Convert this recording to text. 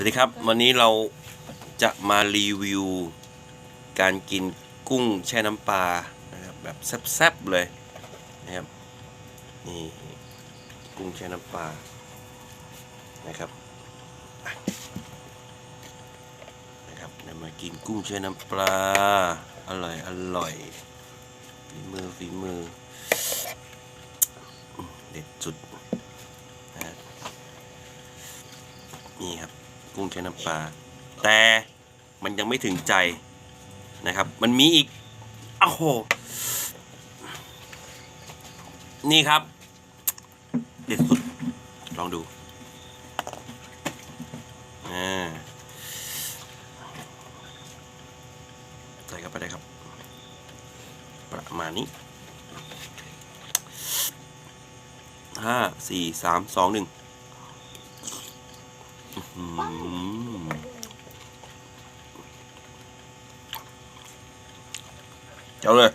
สวัสดีครับ วันนี้เราจะมารีวิว การกินกุ้งแช่น้ำปลานะครับแบบแซ่บๆเลยนะครับนี่กุ้งแช่น้ำปลานะครับนะครับเดี๋ยวมากินกุ้งแช่น้ำปลาอร่อยอร่อยฝีมือฝีมือเด็ดสุดนะฮะนี่ครับ กุ้งแช่น้ำปลาแต่มันยังไม่ถึงใจนะครับ มันมีอีกอ้าวโหนี่ครับ เด็ดสุด ลองดูอใส่เข้าไปเลยครับ ประมาณนี้ห้าสี่สามสองหนึ่ง อืมเจ้าเลย